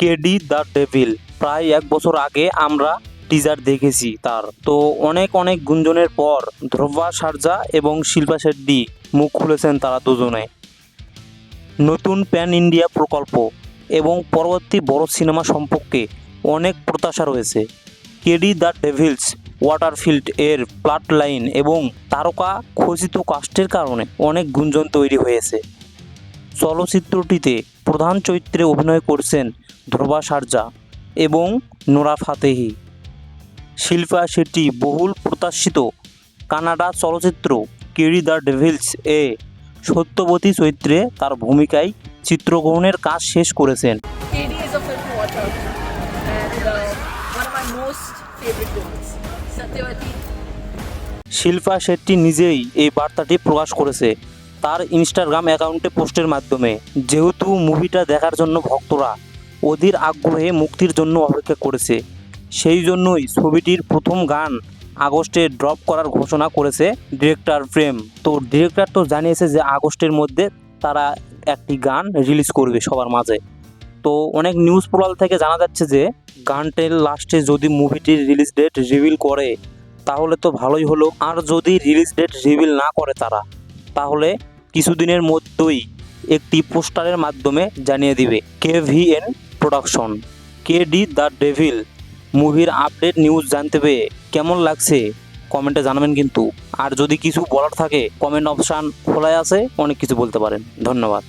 KD the devil. প্রায় এক বছর আগে আমরা টিজার দেখেছি তার। তো অনেক অনেক গুঞ্জনের পর ধ্রুবা সারজা এবং শিল্পা শেট্টি মুখ খুলেছেন তারা দুজনে। নতুন প্যান ইন্ডিয়া প্রকল্প এবং পরবর্তী বড় সিনেমা সম্পর্কে অনেক প্রত্যাশা রয়েছে। কেডি দ্য ডেভিলস ওয়াটারফিল্ড এর প্লাট লাইন এবং তারকা খচিত কাস্টের কারণে অনেক গুঞ্জন তৈরি হয়েছে। চলচ্চিত্রটিতে প্রধান চরিত্রে অভিনয় করছেন ধ্রুবা সারজা এবং নোরা ফাতেহি শিল্পা শেট্টি বহুল প্রত্যাশিত কানাডা চলচ্চিত্র কেরি দ্য ডেভিলস এ সত্যবতী চরিত্রে তার ভূমিকায় চিত্রগ্রহণের কাজ শেষ করেছেন। uh. শিল্পা শেট্টি নিজেই এই বার্তাটি প্রকাশ করেছে তার ইনস্টাগ্রাম অ্যাকাউন্টে পোস্টের মাধ্যমে। যেহেতু মুভিটা দেখার জন্য ভক্তরা অধীর আগ্রহে মুক্তির জন্য অপেক্ষা করেছে। সেই জন্যই ছবিটির প্রথম গান আগস্টে ড্রপ করার ঘোষণা করেছে ডিরেক্টর প্রেম। তো ডিরেক্টর তো জানিয়েছে যে আগস্টের মধ্যে তারা একটি গান রিলিজ করবে সবার মাঝে। তো অনেক নিউজ পোর্টাল থেকে জানা যাচ্ছে যে গানটির লাস্টে যদি মুভিটির রিলিজ ডেট রিভিল করে, তাহলে তো ভালোই হলো। আর যদি রিলিজ ডেট রিভিল না করে তারা, তাহলে কিছুদিনের মধ্যেই একটি পোস্টারের মাধ্যমে জানিয়ে দিবে। K VN production. K D the devil মুভির আপডেট নিউজ জানতে পেয়ে কেমন লাগছে কমেন্টে জানাবেন কিন্তু। আর যদি কিছু বলার থাকে, কমেন্ট অপশান খোলায় আছে, অনেক কিছু বলতে পারেন। ধন্যবাদ।